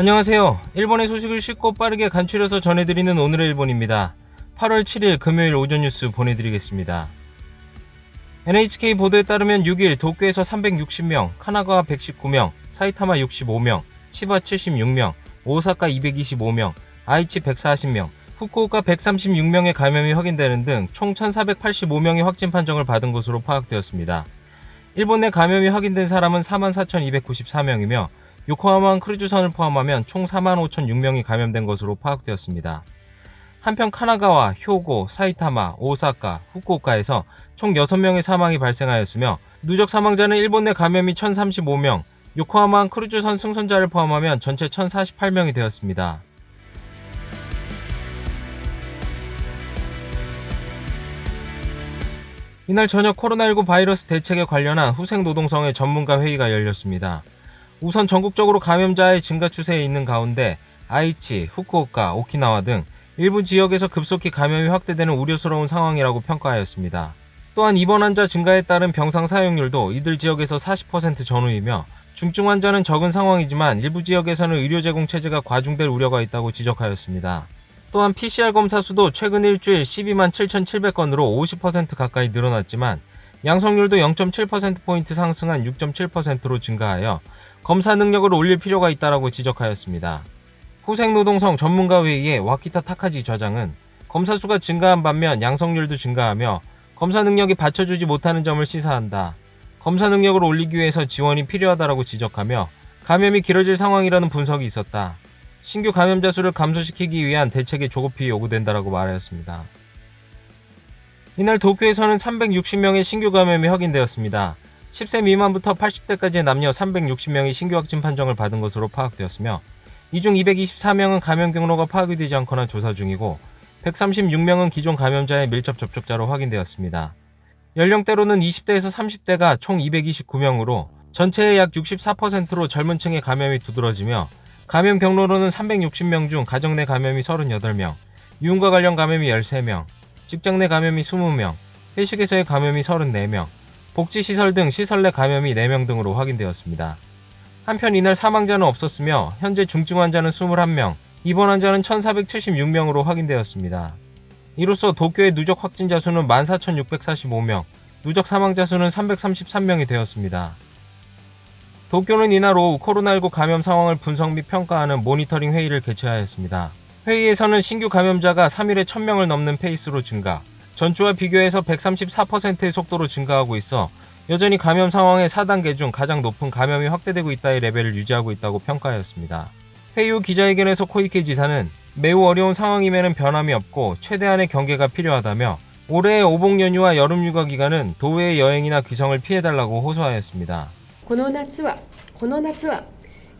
안녕하세요. 일본의 소식을 쉽고 빠르게 간추려서 전해드리는 오늘의 일본입니다. 8월 7일 금요일 오전 뉴스 보내드리겠습니다. NHK 보도에 따르면 6일 도쿄에서 360명, 카나가와 119명, 사이타마 65명, 치바 76명, 오사카 225명, 아이치 140명, 후쿠오카 136명의 감염이 확인되는 등 총 1485명의 확진 판정을 받은 것으로 파악되었습니다. 일본 내 감염이 확인된 사람은 44,294명이며 요코하마 크루즈선을 포함하면 총 45,006명이 감염된 것으로 파악되었습니다. 한편 카나가와 효고, 사이타마, 오사카, 후쿠오카에서 총 6명의 사망이 발생하였으며 누적 사망자는 일본 내 감염이 1,035명, 요코하마 크루즈선 승선자를 포함하면 전체 1,048명이 되었습니다. 이날 저녁 코로나19 바이러스 대책에 관련한 후생 노동성의 전문가 회의가 열렸습니다. 우선 전국적으로 감염자의 증가 추세에 있는 가운데 아이치, 후쿠오카, 오키나와 등 일부 지역에서 급속히 감염이 확대되는 우려스러운 상황이라고 평가하였습니다. 또한 입원 환자 증가에 따른 병상 사용률도 이들 지역에서 40% 전후이며 중증 환자는 적은 상황이지만 일부 지역에서는 의료 제공 체제가 과중될 우려가 있다고 지적하였습니다. 또한 PCR 검사 수도 최근 일주일 12만 7,700건으로 50% 가까이 늘어났지만 양성률도 0.7%포인트 상승한 6.7%로 증가하여 검사 능력을 올릴 필요가 있다라고 지적하였습니다. 후생노동성 전문가회의의 와키타 타카지 좌장은 검사 수가 증가한 반면 양성률도 증가하며 검사 능력이 받쳐주지 못하는 점을 시사한다. 검사 능력을 올리기 위해서 지원이 필요하다라고 지적하며 감염이 길어질 상황이라는 분석이 있었다. 신규 감염자 수를 감소시키기 위한 대책이 조급히 요구된다라고 말하였습니다. 이날 도쿄에서는 360명의 신규 감염이 확인되었습니다. 10세 미만부터 80대까지의 남녀 360명이 신규 확진 판정을 받은 것으로 파악되었으며 이 중 224명은 감염 경로가 파악이 되지 않거나 조사 중이고 136명은 기존 감염자의 밀접 접촉자로 확인되었습니다. 연령대로는 20대에서 30대가 총 229명으로 전체의 약 64%로 젊은 층의 감염이 두드러지며 감염 경로로는 360명 중 가정 내 감염이 38명, 유흥과 관련 감염이 13명, 직장 내 감염이 20명, 회식에서의 감염이 34명, 복지시설 등 시설 내 감염이 4명 등으로 확인되었습니다. 한편 이날 사망자는 없었으며 현재 중증 환자는 21명, 입원 환자는 1476명으로 확인되었습니다. 이로써 도쿄의 누적 확진자 수는 14,645명, 누적 사망자 수는 333명이 되었습니다. 도쿄는 이날 오후 코로나19 감염 상황을 분석 및 평가하는 모니터링 회의를 개최하였습니다. 회의에서는 신규 감염자가 3일에 1000명을 넘는 페이스로 증가, 전주와 비교해서 134%의 속도로 증가하고 있어 여전히 감염 상황의 4단계 중 가장 높은 감염이 확대되고 있다의 레벨을 유지하고 있다고 평가하였습니다. 회의 후 기자회견에서 코이케 지사는 매우 어려운 상황임에는 변함이 없고 최대한의 경계가 필요하다며 올해의 오복 연휴와 여름 휴가 기간은 도외의 여행이나 귀성을 피해달라고 호소하였습니다. この夏はこの夏は、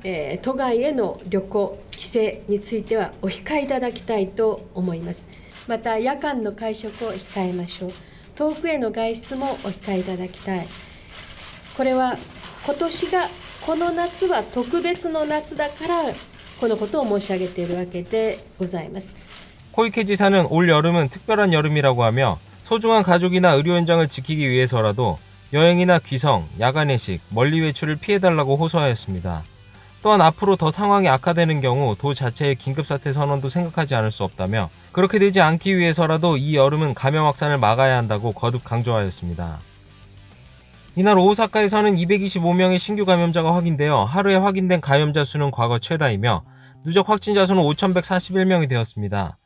えー都外への旅行帰省についてはお控えいただきたいと思います また夜間の会食を控えましょう遠くへの外出もお控えいただきたいこれは今年がこの夏は特別の夏だからこのことを申し上げているわけでございます 코이케 지사는 올 여름은 특별한 여름이라고 하며 소중한 가족이나 의료 현장을 지키기 위해서라도 여행이나 귀성, 야간 회식, 멀리 외출을 피해달라고 호소하였습니다. 또한 앞으로 더 상황이 악화되는 경우 도 자체의 긴급사태 선언도 생각하지 않을 수 없다며 그렇게 되지 않기 위해서라도 이 여름은 감염 확산을 막아야 한다고 거듭 강조하였습니다. 이날 오사카에서는 225명의 신규 감염자가 확인되어 하루에 확인된 감염자 수는 과거 최다이며 누적 확진자 수는 5,141명이 되었습니다.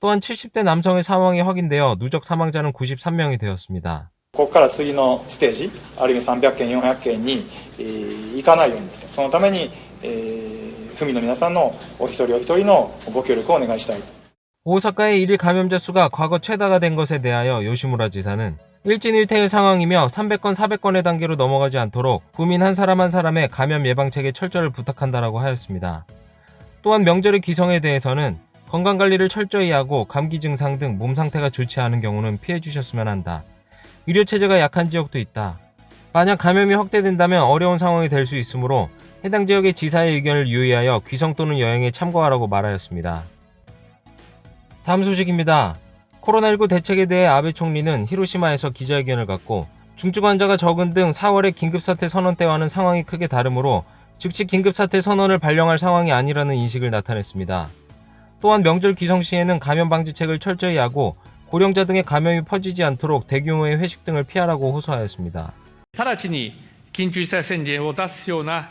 또한 70대 남성의 사망이 확인되어 누적 사망자는 93명이 되었습니다. ここから次のステージ、あるいは300件、400件に、えー行かないようにですね、そのために、 えー、府民の皆さんのお一人お一人のご協力をお願いしたい。 오사카의 일일 감염자 수가 과거 최다가 된 것에 대하여 요시무라 지사는 일진일퇴의 상황이며 300건, 400건의 단계로 넘어가지 않도록 국민 한 사람 한 사람의 감염 예방책의 철저를 부탁한다라고 하였습니다. 또한 명절의 귀성에 대해서는 건강관리를 철저히 하고 감기 증상 등 몸 상태가 좋지 않은 경우는 피해 주셨으면 한다. 의료체제가 약한 지역도 있다. 만약 감염이 확대된다면 어려운 상황이 될 수 있으므로 해당 지역의 지사의 의견을 유의하여 귀성 또는 여행에 참고하라고 말하였습니다. 다음 소식입니다. 코로나19 대책에 대해 아베 총리는 히로시마에서 기자회견을 갖고 중증 환자가 적은 등 4월의 긴급사태 선언 때와는 상황이 크게 다르므로 즉시 긴급사태 선언을 발령할 상황이 아니라는 인식을 나타냈습니다. 또한 명절 기성 시에는 감염 방지책을 철저히 하고 고령자 등의 감염이 퍼지지 않도록 대규모의 회식 등을 피하라고 호소하였습니다. 直ちに緊急事態宣言を出すようなあ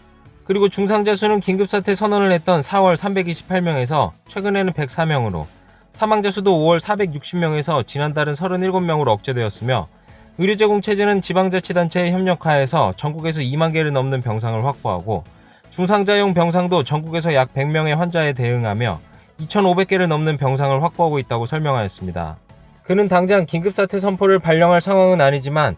그리고 중상자 수는 긴급사태 선언을 했던 4월 328명에서 최근에는 104명으로 사망자 수도 5월 460명에서 지난달은 37명으로 억제되었으며 의료 제공 체제는 지방자치단체의 협력하에서 전국에서 2만 개를 넘는 병상을 확보하고 중상자용 병상도 전국에서 약 100명의 환자에 대응하며 2,500개를 넘는 병상을 확보하고 있다고 설명하였습니다. 그는 당장 긴급사태 선포를 발령할 상황은 아니지만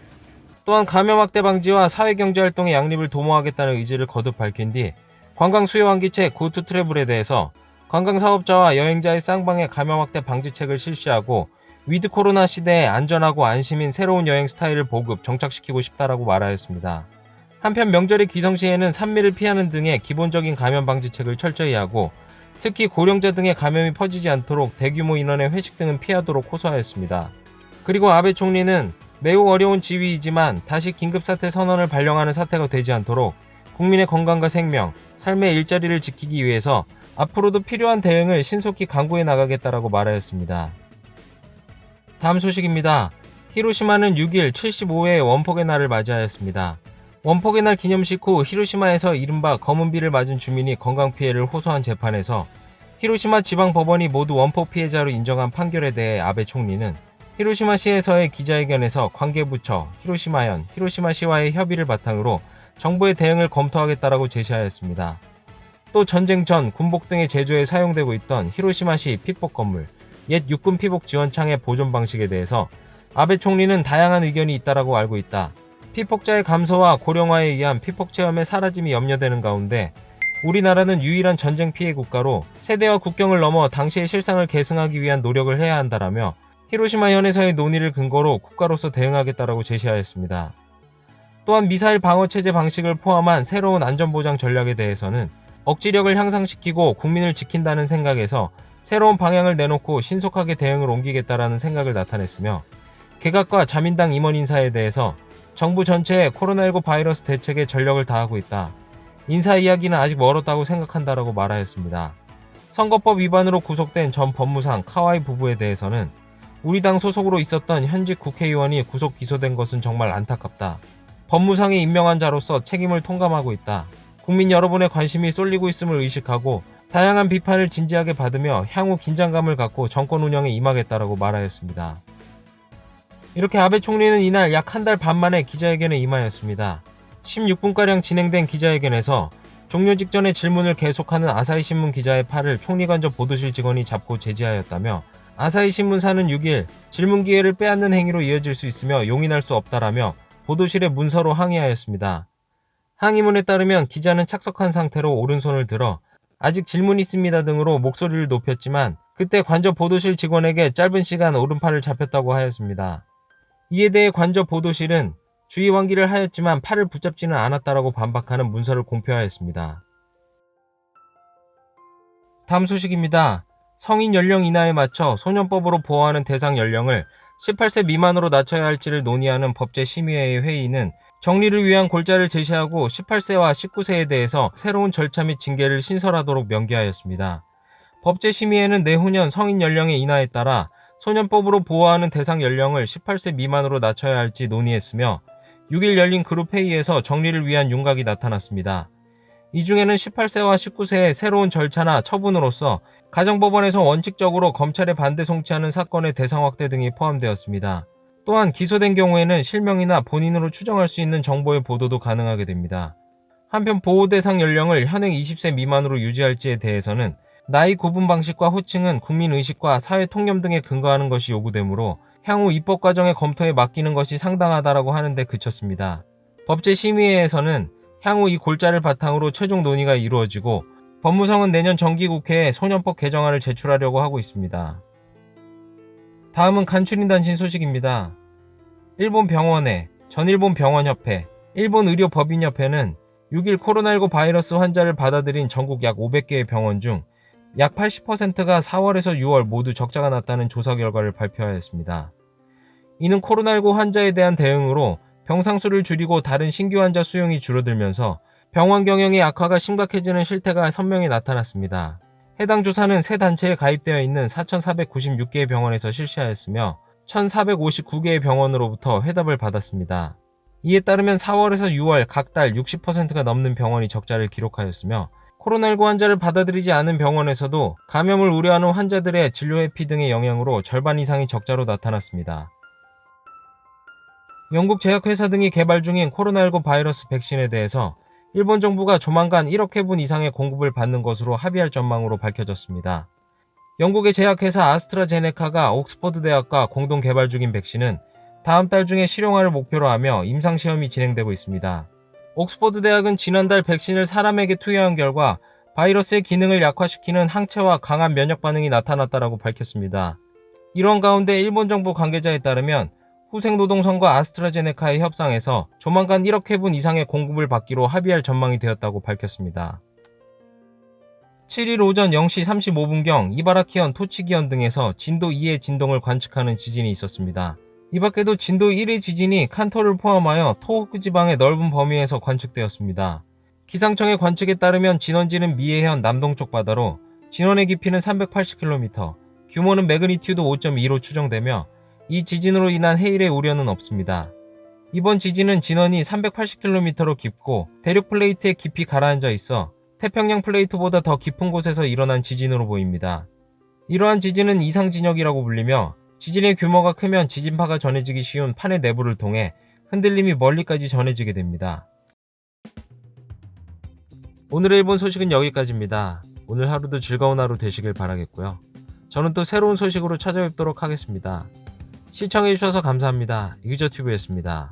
또한 감염 확대 방지와 사회 경제 활동의 양립을 도모하겠다는 의지를 거듭 밝힌 뒤 관광 수요 환기체 고투 트래블에 대해서 관광 사업자와 여행자의 쌍방의 감염 확대 방지책을 실시하고 위드 코로나 시대에 안전하고 안심인 새로운 여행 스타일을 보급 정착시키고 싶다라고 말하였습니다. 한편 명절의 귀성시에는 산미를 피하는 등의 기본적인 감염 방지책을 철저히 하고 특히 고령자 등의 감염이 퍼지지 않도록 대규모 인원의 회식 등은 피하도록 호소하였습니다. 그리고 아베 총리는 매우 어려운 지위이지만 다시 긴급사태 선언을 발령하는 사태가 되지 않도록 국민의 건강과 생명, 삶의 일자리를 지키기 위해서 앞으로도 필요한 대응을 신속히 강구해 나가겠다라고 말하였습니다. 다음 소식입니다. 히로시마는 6일 75회 원폭의 날을 맞이하였습니다. 원폭의 날 기념식 후 히로시마에서 이른바 검은비를 맞은 주민이 건강 피해를 호소한 재판에서 히로시마 지방 법원이 모두 원폭 피해자로 인정한 판결에 대해 아베 총리는 히로시마시에서의 기자회견에서 관계부처, 히로시마현, 히로시마시와의 협의를 바탕으로 정부의 대응을 검토하겠다라고 제시하였습니다. 또 전쟁 전 군복 등의 제조에 사용되고 있던 히로시마시 피폭 건물, 옛 육군 피복 지원창의 보존 방식에 대해서 아베 총리는 다양한 의견이 있다라고 알고 있다. 피폭자의 감소와 고령화에 의한 피폭 체험의 사라짐이 염려되는 가운데 우리나라는 유일한 전쟁 피해 국가로 세대와 국경을 넘어 당시의 실상을 계승하기 위한 노력을 해야 한다라며 히로시마 현에서의 논의를 근거로 국가로서 대응하겠다라고 제시하였습니다. 또한 미사일 방어 체제 방식을 포함한 새로운 안전보장 전략에 대해서는 억지력을 향상시키고 국민을 지킨다는 생각에서 새로운 방향을 내놓고 신속하게 대응을 옮기겠다라는 생각을 나타냈으며 개각과 자민당 임원 인사에 대해서 정부 전체의 코로나19 바이러스 대책에 전력을 다하고 있다. 인사 이야기는 아직 멀었다고 생각한다라고 말하였습니다. 선거법 위반으로 구속된 전 법무상 카와이 부부에 대해서는 우리 당 소속으로 있었던 현직 국회의원이 구속 기소된 것은 정말 안타깝다. 법무상에 임명한 자로서 책임을 통감하고 있다. 국민 여러분의 관심이 쏠리고 있음을 의식하고 다양한 비판을 진지하게 받으며 향후 긴장감을 갖고 정권 운영에 임하겠다라고 말하였습니다. 이렇게 아베 총리는 이날 약 한 달 반 만에 기자회견에 임하였습니다. 16분가량 진행된 기자회견에서 종료 직전에 질문을 계속하는 아사히 신문 기자의 팔을 총리관저 보도실 직원이 잡고 제지하였다며 아사히 신문사는 6일 질문 기회를 빼앗는 행위로 이어질 수 있으며 용인할 수 없다라며 보도실에 문서로 항의하였습니다. 항의문에 따르면 기자는 착석한 상태로 오른손을 들어 아직 질문 있습니다 등으로 목소리를 높였지만 그때 관저 보도실 직원에게 짧은 시간 오른팔을 잡혔다고 하였습니다. 이에 대해 관저 보도실은 주의 환기를 하였지만 팔을 붙잡지는 않았다라고 반박하는 문서를 공표하였습니다. 다음 소식입니다. 성인 연령 인하에 맞춰 소년법으로 보호하는 대상 연령을 18세 미만으로 낮춰야 할지를 논의하는 법제 심의회의 회의는 정리를 위한 골자를 제시하고 18세와 19세에 대해서 새로운 절차 및 징계를 신설하도록 명기하였습니다. 법제 심의회는 내후년 성인 연령의 인하에 따라 소년법으로 보호하는 대상 연령을 18세 미만으로 낮춰야 할지 논의했으며 6일 열린 그룹 회의에서 정리를 위한 윤곽이 나타났습니다. 이 중에는 18세와 19세의 새로운 절차나 처분으로서 가정법원에서 원칙적으로 검찰의 반대 송치하는 사건의 대상 확대 등이 포함되었습니다. 또한 기소된 경우에는 실명이나 본인으로 추정할 수 있는 정보의 보도도 가능하게 됩니다. 한편 보호 대상 연령을 현행 20세 미만으로 유지할지에 대해서는 나이 구분 방식과 호칭은 국민 의식과 사회 통념 등에 근거하는 것이 요구되므로 향후 입법 과정의 검토에 맡기는 것이 상당하다라고 하는데 그쳤습니다. 법제 심의회에서는 향후 이 골자를 바탕으로 최종 논의가 이루어지고 법무성은 내년 정기국회에 소년법 개정안을 제출하려고 하고 있습니다. 다음은 간추린 단신 소식입니다. 일본 병원회, 전일본 병원협회, 일본 의료법인협회는 6일 코로나19 바이러스 환자를 받아들인 전국 약 500개의 병원 중 약 80%가 4월에서 6월 모두 적자가 났다는 조사 결과를 발표하였습니다. 이는 코로나19 환자에 대한 대응으로 병상수를 줄이고 다른 신규 환자 수용이 줄어들면서 병원 경영의 악화가 심각해지는 실태가 선명히 나타났습니다. 해당 조사는 세 단체에 가입되어 있는 4,496개의 병원에서 실시하였으며 1,459개의 병원으로부터 회답을 받았습니다. 이에 따르면 4월에서 6월 각 달 60%가 넘는 병원이 적자를 기록하였으며 코로나19 환자를 받아들이지 않은 병원에서도 감염을 우려하는 환자들의 진료 회피 등의 영향으로 절반 이상이 적자로 나타났습니다. 영국 제약회사 등이 개발 중인 코로나19 바이러스 백신에 대해서 일본 정부가 조만간 1억 회분 이상의 공급을 받는 것으로 합의할 전망으로 밝혀졌습니다. 영국의 제약회사 아스트라제네카가 옥스퍼드 대학과 공동 개발 중인 백신은 다음 달 중에 실용화를 목표로 하며 임상시험이 진행되고 있습니다. 옥스퍼드 대학은 지난달 백신을 사람에게 투여한 결과 바이러스의 기능을 약화시키는 항체와 강한 면역 반응이 나타났다라고 밝혔습니다. 이런 가운데 일본 정부 관계자에 따르면 후생노동성과 아스트라제네카의 협상에서 조만간 1억 회분 이상의 공급을 받기로 합의할 전망이 되었다고 밝혔습니다. 7일 오전 0시 35분경 이바라키현, 토치기현 등에서 진도 2의 진동을 관측하는 지진이 있었습니다. 이 밖에도 진도 1의 지진이 칸토를 포함하여 토호쿠 지방의 넓은 범위에서 관측되었습니다. 기상청의 관측에 따르면 진원지는 미해현 남동쪽 바다로 진원의 깊이는 380km, 규모는 매그니튜드 5.2로 추정되며 이 지진으로 인한 해일의 우려는 없습니다. 이번 지진은 진원이 380km로 깊고 대륙 플레이트의 깊이 가라앉아 있어 태평양 플레이트보다 더 깊은 곳에서 일어난 지진으로 보입니다. 이러한 지진은 이상 진역이라고 불리며 지진의 규모가 크면 지진파가 전해지기 쉬운 판의 내부를 통해 흔들림이 멀리까지 전해지게 됩니다. 오늘의 일본 소식은 여기까지입니다. 오늘 하루도 즐거운 하루 되시길 바라겠고요. 저는 또 새로운 소식으로 찾아뵙도록 하겠습니다. 시청해주셔서 감사합니다. 이기저튜브였습니다.